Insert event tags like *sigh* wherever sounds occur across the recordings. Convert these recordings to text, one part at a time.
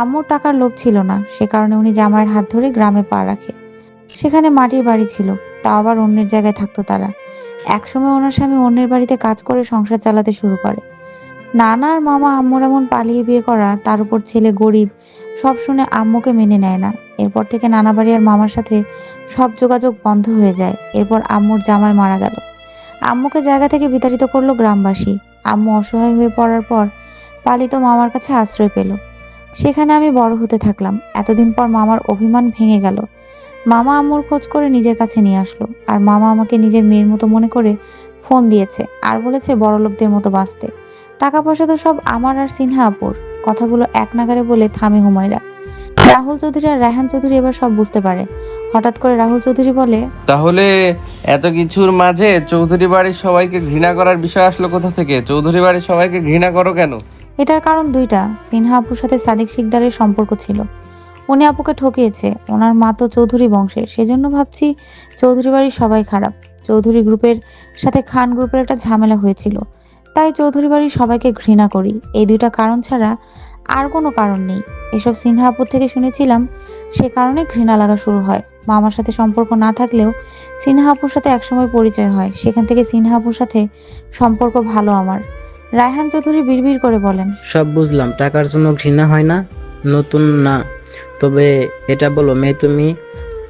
আম্মুর টাকার লোভ ছিল না, সে কারণে উনি জামাইয়ের হাত ধরে গ্রামে পা রাখে। সেখানে মাটির বাড়ি ছিল, তাও আবার অন্যের জায়গায় থাকতো তারা। একসময় ওনার স্বামী অন্যের বাড়িতে কাজ করে সংসার চালাতে শুরু করে। নানা আর মামা আম্মুর এমন পালিয়ে বিয়ে করা, তার উপর ছেলে গরিব, সব শুনে আম্মুকে মেনে নেয় না। এরপর থেকে নানা বাড়ি আর মামার সাথে সব যোগাযোগ বন্ধ হয়ে যায়। এরপর আম্মুর জামাই মারা গেল। আম্মুকে জায়গা থেকে বিতাড়িত করল গ্রামবাসী। আম্মু অসহায় হয়ে পড়ার পর পালিত মামার কাছে আশ্রয় পেল। সেখানে আমি বড় হতে থাকলাম। এতদিন পর মামার অভিমান ভেঙে গেল। মামা আম্মুর খোঁজ করে নিজের কাছে নিয়ে আসলো। আর মামা আমাকে নিজের মেয়ের মতো মনে করে ফোন দিয়েছে আর বলেছে বড় লোকদের মতো বাঁচতে। টাকা পয়সা তো সব আমার আর সিনহা আপুর। কথাগুলো এক নাগারে বলে থামে হুমায়রা। রাহুল চৌধুরী আর রায়হান চৌধুরী এবার সব বুঝতে পারে। হঠাৎ করে রাহুল চৌধুরী বলে, তাহলে এত কিছুর মাঝে চৌধুরী বাড়ির সবাইকে ঘৃণা করার বিষয় আসলো কোথা থেকে? চৌধুরী বাড়ির সবাইকে ঘৃণা করো কেন? এটার কারণ দুইটা। সিনহা আপুর সাথে সাদিক শিকদারের সম্পর্ক ছিল। উনি আপুকে ঠকিয়েছে, ওনার মা তো চৌধুরী বংশের। সেজন্য ভাবছি চৌধুরী বাড়ির সবাই খারাপ। চৌধুরী গ্রুপের সাথে খান গ্রুপের একটা ঝামেলা হয়েছিল। তাই চৌধুরী বাড়ির সবাইকে ঘৃণা করি। এই দুইটা কারণ ছাড়া আর কোনো কারণ নেই। এসব সিনহা আপুর থেকে শুনেছিলাম, সে কারণে ঘৃণা লাগা শুরু হয়। মামার সাথে সম্পর্ক না থাকলেও সিনহা আপুর সাথে একসময় পরিচয় হয়। সেখান থেকে সিনহা আপুর সাথে সম্পর্ক ভালো আমার। রায়হান চৌধুরী বিড়বিড় করে বলেন সব বুঝলাম টাকার জন্য ঘৃণা হয় না নতুন না। তবে এটা বলো মেয়ে তুমি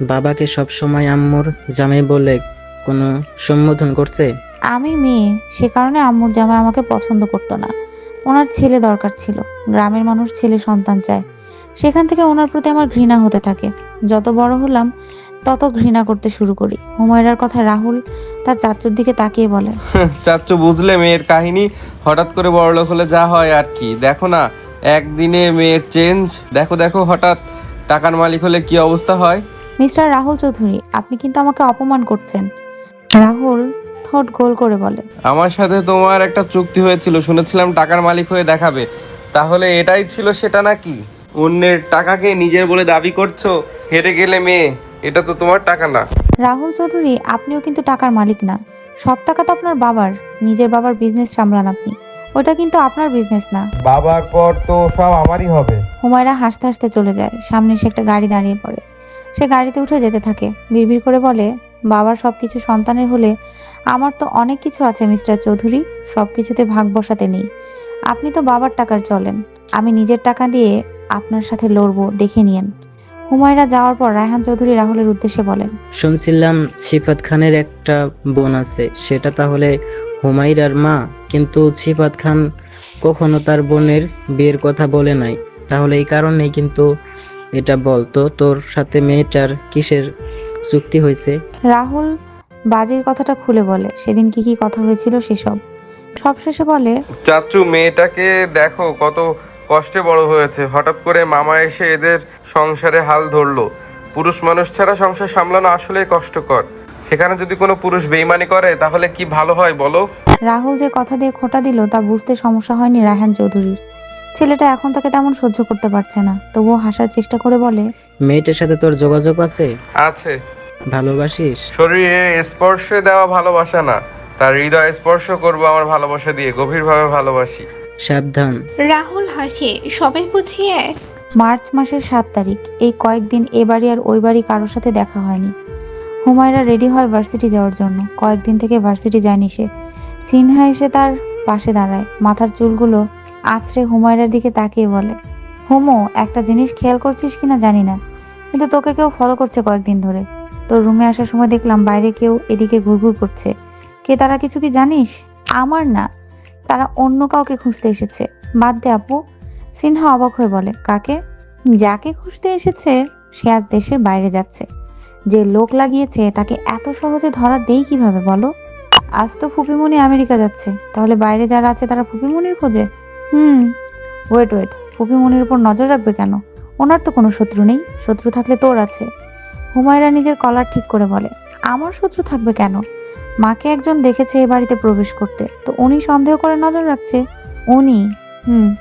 বাবাকে সব সময় আম্মুর জামাই বলে কোনো সম্বোধন করছে? আমি মেয়ে সে কারণে আম্মুর জামাই আমাকে পছন্দ করতো না। ওনার ছেলে দরকার ছিল গ্রামের মানুষ ছেলে সন্তান চায়। সেখান থেকে ওনার প্রতি আমার ঘৃণা হতে থাকে। যত বড় হলাম তত ঘৃণা করতে শুরু করি। হুমায়রার কথা রাহুল তার চাচুর দিকে তাকিয়ে বলে *laughs* চাচ্চু বুঝলে মেয়ের কাহিনী? হঠাৎ করে বড়লোক হলে যা হয় আর কি। দেখো না একদিনে মেয়ের চেঞ্জ দেখো দেখো হঠাৎ টাকার মালিক হলে কি অবস্থা হয়? মিস্টার রাহুল চৌধুরী আপনি কিন্তু আমাকে অপমান করছেন। রাহুল ঠোঁট গোল করে বলে আমার সাথে তোমার একটা চুক্তি হয়েছিল শুনেছিলাম টাকার মালিক হয়ে দেখাবে। তাহলে এটাই ছিল সেটা নাকি? অন্যের টাকাকে নিজের বলে দাবি করছ? হেরে গেলে মেয়ে। এটা তো তোমার টাকা না। রাহুল চৌধুরী আপনিও কিন্তু টাকার মালিক না। সব টাকা তো আপনার বাবার নিজের বাবার বিজনেস সামলান আপনি। ওটা কিন্তু আপনার বিজনেস না। বাবার পর তো সব আমারই হবে। হুমায়রা হাসতে হাসতে চলে যায়। সামনে সে একটা গাড়ি দাঁড়িয়ে পড়ে। সে গাড়িতে উঠে যেতে থাকে। বিড়বিড় করে বলে বাবার সবকিছু সন্তানের হলে আমার তো অনেক কিছু আছে মিস্টার চৌধুরী। সবকিছুতে ভাগ বসাতে নেই। আপনি তো বাবার টাকার চলেন। আমি নিজের টাকা দিয়ে আপনার সাথে লড়বো। দেখে নিয়েন। হুমায়রা যাওয়ার পর রায়হান চৌধুরী রাহুলের উদ্দেশ্যে বলেন শুনছিলাম সিফাত খানের একটা বোন আছে। সেটা তাহলে হুমায়রার মা। কিন্তু সিফাত খান কখনো তার বোনের বিয়ের কথা বলে নাই। তাহলে এই কারণেই কিন্তু এটা বলতো তোর সাথে মেয়েটার কিসের চুক্তি হয়েছে? রাহুল বাজির কথাটা খুলে বলে সেদিন কি কি কথা হয়েছিল সেসব? সবশেষে বলে চাচু মেয়েটাকে দেখো কত কষ্টে বড় হয়েছে। হঠাৎ করে মামা এসে এদের সংসারে হাল ধরলো। পুরুষ মানুষ ছাড়া সংসার সামলানো আসলেই কষ্টকর। সেখানে যদি কোনো পুরুষ বেইমানি করে তাহলে কি ভালো হয় বলো? রাহুল যে কথা দিয়ে খোটা দিল তা বুঝতে সমস্যা হয়নি রায়হান চৌধুরীর। ছেলেটা এখন তাকে তেমন সহ্য করতে পারছে না। তবুও হাসার চেষ্টা করে বলে মেয়েটার সাথে তোর যোগাযোগ আছে? আছে। ভালোবাসিস? শরীরে স্পর্শে দেওয়া ভালোবাসা না। তার হৃদয় স্পর্শ করব আমার ভালোবাসা দিয়ে। গভীরভাবে ভালোবাসি। সাবধান। রাহুল হাসে সবাই বুঝি এক। মার্চ মাসের সাত তারিখ এই কয়েকদিন এ বাড়ি আর ওই বাড়ি কারোর সাথে দেখা হয়নি। হুমায়রা রেডি হয় ভার্সিটি যাওয়ার জন্য। কয়েকদিন থেকে ভার্সিটি যায়নি সে। সিনহা এসে তার পাশে দাঁড়ায়। মাথার চুলগুলো আছড়ে হুমায়রার দিকে তাকিয়ে বলে হুমো একটা জিনিস খেয়াল করছিস কিনা জানি না। কিন্তু তোকে কেউ ফলো করছে কয়েকদিন ধরে। তোর রুমে আসার সময় দেখলাম বাইরে কেউ এদিকে ঘুরঘুর করছে। কে তারা কিছু কি জানিস? আমার না। তারা অন্য কাউকে খুঁজতে এসেছে। বাদ দে আপু। সিনহা অবাক হয়ে বলে, কাকে? যাকে খুঁজতে এসেছে, সে আজ দেশের বাইরে যাচ্ছে। যে লোক লাগিয়েছে, তাকে এত সহজে ধরা দেই কীভাবে, বলো? আজ তো ফুপিমণি আমেরিকা যাচ্ছে। তাহলে বাইরে যারা আছে, তারা ফুপিমণির খোঁজে? হুম। Wait wait. ফুপিমণির উপর নজর রাখবে কেন? ওনার তো কোনো শত্রু নেই। শত্রু থাকলে তোর আছে। হুমায়রা নিজের কলার ঠিক করে বলে, আমার শত্রু থাকবে কেন? মাকে একজন দেখেছে এ বাড়িতে প্রবেশ করতে। তো উনি সন্দেহ করে নজর রাখছে। উনি? হুম।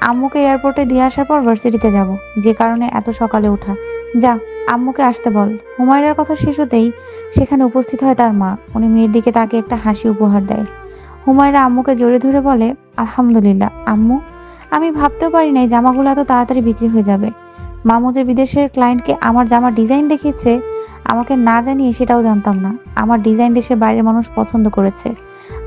আম্মুকে এয়ারপোর্টে দিয়ে আসার পর ভার্সিটিতে যাব, যে কারণে এত সকালে ওঠা। যা, আম্মুকে আসতে বল। হুমায়রার কথা শেষ হতেই সেখানে উপস্থিত হয় তার মা। উনি মেয়ের দিকে তাকে একটা হাসি উপহার দেয়। হুমায়রা আম্মুকে জোরে ধরে বলে, আলহামদুলিল্লাহ, আম্মু। আমি ভাবতেও পারি নাই জামাগুলো এত তাড়াতাড়ি বিক্রি হয়ে যাবে। মামু যে বিদেশের ক্লায়েন্টকে আমার জামার ডিজাইন দেখিয়েছে, আমাকে না জানিয়ে সেটাও জানতাম না। আমার ডিজাইন দেশের বাইরের মানুষ পছন্দ করেছে।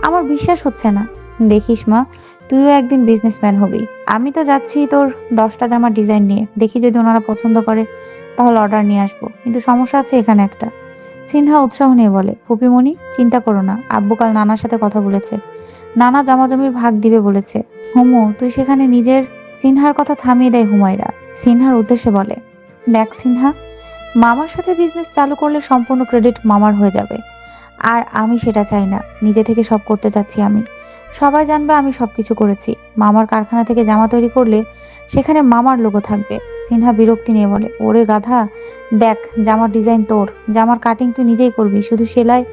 আমার বিশ্বাস হচ্ছে না। দেখিস মা, তুইও একদিন বিজনেসম্যান হবি। আমি তো যাচ্ছি তোর দশটা জামার ডিজাইন নিয়ে। দেখি যদি ওনারা পছন্দ করে, তাহলে অর্ডার নিয়ে আসব। কিন্তু সমস্যা আছে এখানে একটা। সিনহা উৎসাহ নিয়ে বলে, ফুপিমণি, চিন্তা করো না। আব্বু কাল নানার সাথে কথা বলেছে। নানা জমাজমির ভাগ দিবে বলেছে। হুমু, তুই সেখানে নিজের সিনহার কথা থামিয়ে দেয় হুমায়রা। সিনহার উদ্দেশ্যে বলে, দেখ সিনহা, মামার সাথে বিজনেস চালু করলে সম্পূর্ণ ক্রেডিট মামার হয়ে যাবে। আর আমি সেটা চাই না। নিজে থেকে সব করতে চাচ্ছি আমি। সবাই জানবে আমি সব কিছু করেছি। মামার কারখানা থেকে জামা তৈরি করলে সেখানে মামার লোগো থাকবে। সিনহা বিরক্তি নিয়ে বলে, ওরে গাধা, দেখ, জামার ডিজাইন তোর। জামার কাটিং তুই নিজেই করবি। শুধু সেলাই,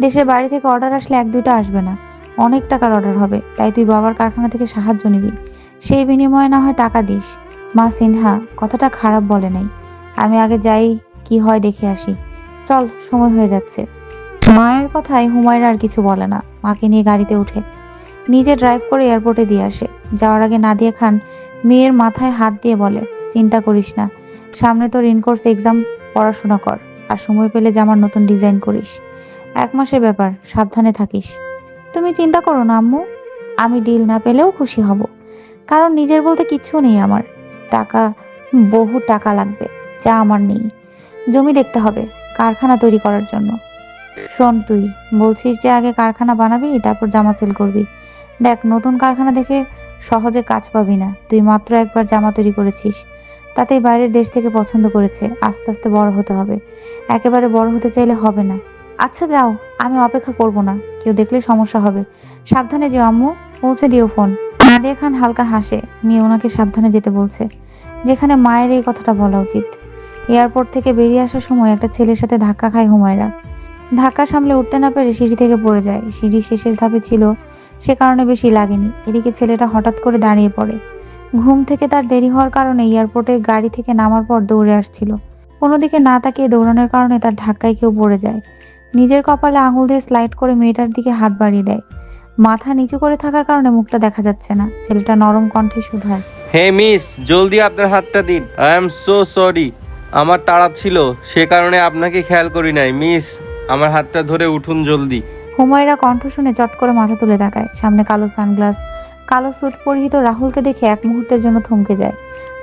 দেশের বাইরে থেকে অর্ডার আসলে এক দুইটা আসবে না। অনেক টাকার অর্ডার হবে। তাই তুই বাবার কারখানা থেকে সাহায্য নিবি। সেই বিনিময়ে না হয় টাকা দিস। মা সিনহা, কথাটা খারাপ বলে নাই। আমি আগে যাই, কি হয় দেখে আসি। চল, সময় হয়ে যাচ্ছে। মায়ের কথায় হুমায়রা আর কিছু বলে না। মাকে নিয়ে গাড়িতে উঠে। নিজে ড্রাইভ করে এয়ারপোর্টে দিয়ে আসে। যাওয়ার আগে নাদিয়া খান মেয়ের মাথায় হাত দিয়ে বলে, চিন্তা করিস না। সামনে তোর ইনকোর্স এক্সাম পড়াশোনা কর। আর সময় পেলে জামার নতুন ডিজাইন করিস। এক মাসের ব্যাপার, সাবধানে থাকিস। তুমি চিন্তা করো না, আম্মু। আমি ডিল না পেলেও খুশি হব। কারণ নিজের বলতে কিচ্ছু নেই আমার। টাকা, বহু টাকা লাগবে, যা আমার নেই। জমি দেখতে হবে, কারখানা তৈরি করার জন্য। শোন তুই, বলছিস যে আগে কারখানা বানাবি, তারপর জামা সেল করবি। দেখ, নতুন কারখানা দেখে সহজে কাজ পাবি না। তুই মাত্র একবার জামা তৈরি করেছিস। তাতেই বাইরের দেশ থেকে পছন্দ করেছে, আস্তে আস্তে বড় হতে হবে। একেবারে বড় হতে চাইলে হবে না। আচ্ছা যাও, আমি অপেক্ষা করব না, কেউ দেখলে সমস্যা হবে। সাবধানে যেও আম্মু, পৌঁছে দিও ফোন। নাদিয়া খান হালকা হাসে। মেয়ে ওনাকে সাবধানে যেতে বলছে। যেখানে মায়ের এই কথাটা বলা উচিত। এয়ারপোর্ট থেকে বেরিয়ে আসার সময় একটা ছেলের সাথে ধাক্কা খায় হুমায়রা। ধাক্কা সামলে উঠতে না পেরে সিঁড়ি থেকে পড়ে যায়। সিঁড়ি শেষের ধাপে ছিল, সে কারণে বেশি লাগেনি। এদিকে ছেলেটা হঠাৎ করে দাঁড়িয়ে পড়ে। ঘুম থেকে তার দেরি হওয়ার কারণে এয়ারপোর্টে গাড়ি থেকে নামার পর দৌড়ে আসছিল। অন্যদিকে না তাকিয়ে দৌড়ানোর কারণে তার ধাক্কায় কেউ পড়ে যায়। নিজের কপালে আঙুল দিয়ে স্লাইড করে মেয়েটার দিকে হাত বাড়িয়ে দেয়। মাথা নিচু করে থাকার কারণে মুখটা দেখা যাচ্ছে না। ছেলেটা নরম কণ্ঠে শুধায়। হে মিস জলদি আপনার হাতটা দিন। I am so sorry. আমার তাড়া ছিল সে কারণে আপনাকে খেয়াল করি নাই। মিস আমার হাতটা ধরে উঠুন জলদি। হুমায়রা কণ্ঠ শুনে চট করে মাথা তুলে তাকায়। সামনে কালো সানগ্লাস কালো স্যুট পরিহিত রাহুলকে দেখে এক মুহূর্তের জন্য থমকে যায়।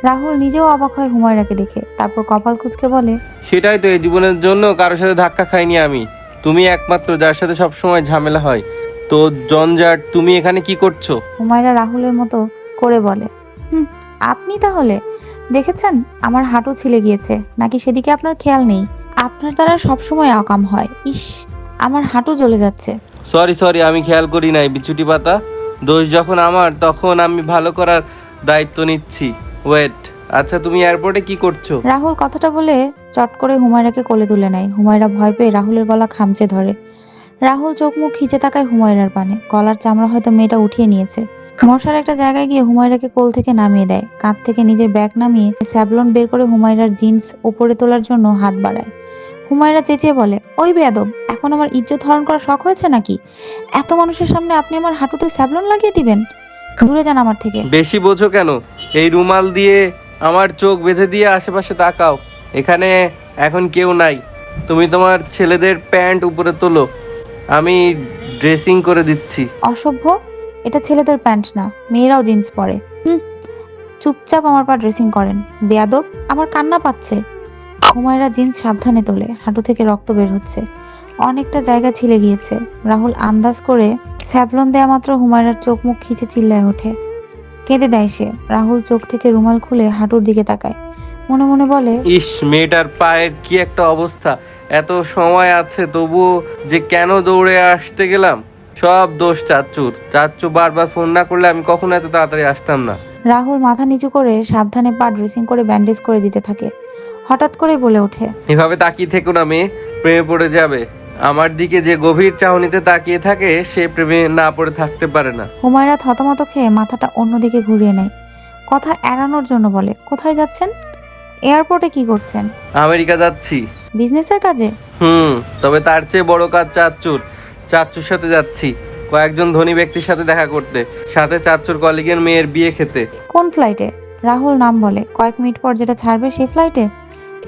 রাহুল নিজেও অবাক হয় হুমায়রাকে দেখে। তারপর কপাল কুচকে বলে সেটাই তো এই জীবনের জন্য কারোর সাথে ধাক্কা খাইনি আমি। তুমি একমাত্র যার সাথে সব সময় ঝামেলা হয়। তো জঞ্জাট তুমি এখানে কি করছ? হুমায়রা রাহুলের মতো করে বলে হুম আপনি তাহলে? দেখেছেন? আমার হাঁটু ছিলে গিয়েছে নাকি সেদিকে আপনার খেয়াল নেই? আপনার দ্বারা সবসময় অকাম হয়। ইস আমার হাঁটু জ্বলে যাচ্ছে। সরি সরি আমি খেয়াল করি নাই বিছুটি পাতা। দোষ যখন আমার তখন আমি ভালো করার দায়িত্ব নিচ্ছি। ওয়েট আচ্ছা তুমি এয়ারপোর্টে কি করছ? রাহুল কথাটা বলে চট করে হুমায়রাকে কোলে তুলে নেয়। হুমায়রা ভয় পেয়ে রাহুলের গলা খামচে ধরে। রাহুল চোখ মুখ খিচে তাকায় হুমায়রার পানে। গলার চামড়া হয়তো মেয়েটা উঠিয়ে নিয়েছে। মশার একটা জায়গায় গিয়ে হুমায়রাকে কোল থেকে নামিয়ে দেয়। কাঁধ থেকে নিজের ব্যাগ নামিয়ে স্যাবলন বের করে হুমায়রার জিন্স ওপরে তোলার জন্য হাত বাড়ায়। হুমায়রা চেঁচিয়ে বলে, ওই বেয়াদব, এখন আমার ইজ্জত হরণ করা শখ হয়েছে নাকি? এত মানুষের সামনে আপনি আমার হাঁটুতে স্যাবলন লাগিয়ে দিবেন? দূরে যান আমার থেকে। বেশি বোঝো কেন? এই রুমাল দিয়ে আমার চোখ বেঁধে দিয়ে আশেপাশে তাকাও। এখানে এখন কেউ নাই। তুমি তোমার ছেলেদের প্যান্ট উপরে তোলো। আমি ড্রেসিং করে দিচ্ছি। অসভ্য? এটা ছেলেদের প্যান্ট না মেয়েরাও জিন্স পরে। হুম চুপচাপ আমার পা ড্রেসিং করেন। বেয়াদব আমার কান্না পাচ্ছে। হুমায়রা জিন্স সাবধানে তোলে হাঁটু থেকে রক্ত বের হচ্ছে। অনেকটা জায়গা ছিলে গিয়েছে। রাহুল আন্দাজ করে স্যাবলন দেয়া মাত্র হুমায়রার চোখ মুখ খিচে চিল্লায় ওঠে। কেঁদে দেয় সে। রাহুল চোখ থেকে রুমাল খুলে হাঁটুর দিকে তাকায়। মনে মনে বলে ইস মেয়েটার পায়ের কি একটা অবস্থা? এত সময় আছে তবুও যে কেন দৌড়ে আসতে গেলাম? সব দোষ চাচ্চুর। চাচ্চু বারবার ফোন না করলে আমি কখনো এত তাড়াতাড়ি আসতাম না। রাহুল মাথা নিচু করে সাবধানে পা ড্রেসিং করে ব্যান্ডেজ করে দিতে থাকে। হঠাৎ করে বলে ওঠে এভাবে তাকিয়ে থেকো না মেয়ে প্রেমে পড়ে যাবে। আমার দিকে যে গভীর চাহনিতে তাকিয়ে থাকে সে প্রেমে না পড়ে থাকতে পারে না। হুমায়রা থতমত খেয়ে মাথাটা অন্যদিকে ঘুরিয়ে নেয়। কথা এড়ানোর জন্য বলে কোথায় যাচ্ছেন? এয়ারপোর্টে কি করছেন? আমেরিকা যাচ্ছি। বিজনেসের কাজে? হুম তবে তার চেয়ে বড় কাজ চাচ্চুর চাচ্চুর সাথে যাচ্ছি। কয়েকজন ধনী ব্যক্তির সাথে দেখা করতে। সাথে চারচোর কলিগের মেয়ের বিয়ে খেতে। কোন ফ্লাইটে রাহুল নাম বলে। কয়েক মিনিট পর যেটা ছাড়বে সেই ফ্লাইটে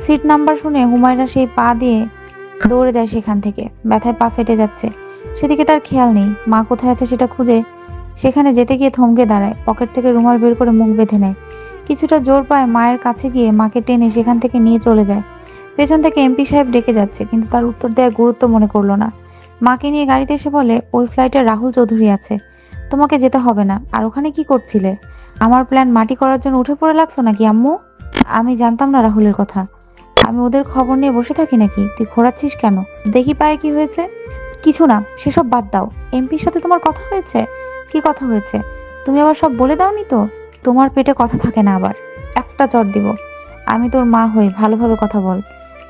সিট নাম্বার শুনে হুমায়রা সেই পা দিয়ে দৌড়ে যায় সেখান থেকে। ব্যথায় পা ফেটে যাচ্ছে। সেদিকে তার খেয়াল নেই। মা কোথায় আছে সেটা খুঁজে সেখানে যেতে গিয়ে থমকে দাঁড়ায়। পকেট থেকে রুমাল বের করে মুখ বেঁধে নেয়। কিছুটা জোর পায় মায়ের কাছে গিয়ে মাকে টেনে সেখান থেকে নিয়ে চলে যায়। পেছন থেকে এমপি সাহেব ডেকে যাচ্ছে, কিন্তু তার উত্তর দেওয়ার গুরুত্ব মনে করল না। মাকে নিয়ে গাড়িতে এসে বলে, ওই ফ্লাইটে রাহুল চৌধুরী আছে। তোমাকে যেতে হবে না। আর ওখানে কি করছিলে? আমার প্ল্যান মাটি করার জন্য উঠে পড়ে লাগছো নাকি, আম্মু? আমি জানতাম না রাহুলের কথা। আমি ওদের খবর নিয়ে বসে থাকি নাকি? তুই ঘোরাচ্ছিস কেন? দেখি পায়ে কি হয়েছে? কিছু না, সেসব বাদ দাও। এমপির সাথে তোমার কথা হয়েছে? কি কথা হয়েছে? তুমি আবার সব বলে দাওনি তো? তোমার পেটে কথা থাকে না আবার। একটা চট দিব। আমি তোর মা হই ভালোভাবে কথা বল।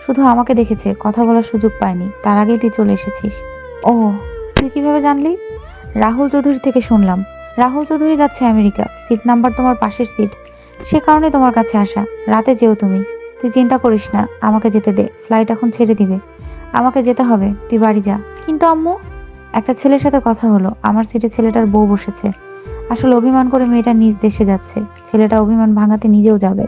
শুধু আমাকে দেখেছে, কথা বলার সুযোগ পায়নি। তার আগেই তুই চলে এসেছিস। ও তুই কীভাবে জানলি? রাহুল চৌধুরী থেকে শুনলাম। রাহুল চৌধুরী যাচ্ছে আমেরিকা। সিট নাম্বার তোমার পাশের সিট। সে কারণে তোমার কাছে আসা। রাতে যেও তুমি। তুই চিন্তা করিস না, আমাকে যেতে দে। ফ্লাইট এখন ছেড়ে দিবে। আমাকে যেতে হবে। তুই বাড়ি যা। কিন্তু আম্মু, একটা ছেলের সাথে কথা হলো। আমার সিটে ছেলেটার বউ বসেছে। আসলে অভিমান করে মেয়েটা নিজ দেশে যাচ্ছে। ছেলেটা অভিমান ভাঙাতে নিজেও যাবে।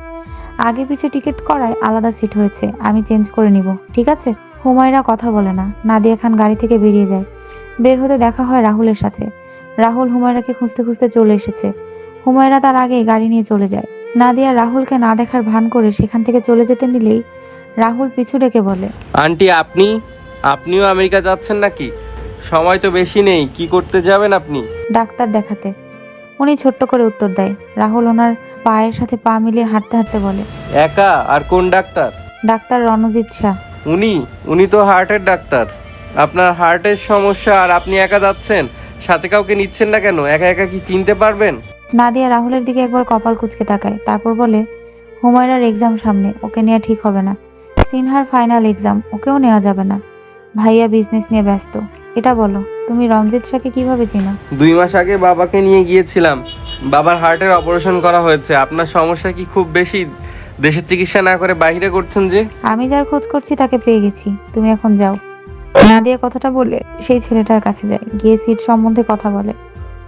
আগে পিছে টিকিট করায় আলাদা সিট হয়েছে আমি চেঞ্জ করে নিব ঠিক আছে? হুমায়রা কথা বলে না নাদিয়া খান গাড়ি থেকে বেরিয়ে যায়। বের হতে দেখা হয় রাহুলের সাথে। রাহুল হুমায়রাকে খুঁজতে খুঁজতে চলে এসেছে। হুমায়রা তার আগে গাড়ি নিয়ে চলে যায়। নাদিয়া রাহুলকে না দেখার ভান করে সেখান থেকে চলে যেতে নিলেই রাহুল পিছু ডেকে বলে আন্টি আপনি? আপনিও আমেরিকা যাচ্ছেন নাকি? সময় তো বেশি নেই কি করতে যাবেন আপনি? ডাক্তার দেখাতে। উনি ছোট্ট করে উত্তর দেয়। রাহুল ওনার পায়ের সাথে পা মিলিয়ে হাঁটতে হাঁটতে বলে একা? আর কোন ডাক্তার? ডাক্তার রণজিৎ শাহ। উনি? উনি তো হার্টের ডাক্তার। আপনার হার্টের সমস্যা আর আপনি একা যাচ্ছেন সাথে কাউকে নিচ্ছেন না কেন? একা একা কি চিনতে পারবেন? নাদিয়া রাহুলের দিকে একবার কপাল কুচকে তাকায় তারপর বলে হুমায়রার এক্সাম সামনে ওকে নেওয়া ঠিক হবে না। সিনহার ফাইনাল এক্সাম ওকেও নেওয়া যাবে না। ভাইয়া বিজনেস নিয়ে ব্যস্ত। এটা বলো তুমি রঞ্জিত শাহকে কীভাবে চিনো? দুই মাস আগে বাবাকে নিয়ে গিয়েছিলাম। বাবার হার্টের অপারেশন করা হয়েছে। আপনার সমস্যা কি খুব বেশি? দেশের চিকিৎসা না করে বাইরে করছেন যে? আমি যার খোঁজ করছি তাকে পেয়ে গেছি। তুমি এখন যাও। নাদিয়া কথাটা বলে সেই ছেলেটার কাছে যায়। গিয়ে সিট সম্বন্ধে কথা বলে।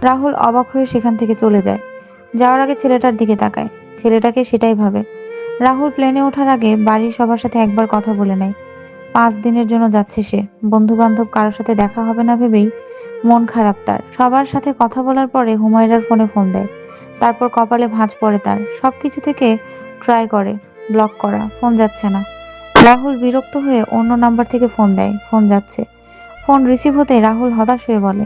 রাহুল অবাক হয়ে সেখান থেকে চলে যায়। যাওয়ার আগে ছেলেটার দিকে তাকায়। ছেলেটাকে সেটাই ভাবে। রাহুল প্লেনে ওঠার আগে বাড়ির সবার সাথে একবার কথা বলে নেয়। পাঁচ দিনের জন্য যাচ্ছে সে। বন্ধু বান্ধব কারোর সাথে দেখা হবে না ভেবেই মন খারাপ তার। সবার সাথে কথা বলার পরে হুমায়রার ফোনে ফোন দেয়। তারপর কপালে ভাঁজ পড়ে তার। সব কিছু থেকে ট্রাই করে ব্লক করা, ফোন যাচ্ছে না। রাহুল বিরক্ত হয়ে অন্য নাম্বার থেকে ফোন দেয়। ফোন যাচ্ছে। ফোন রিসিভ হতে রাহুল হতাশ হয়ে বলে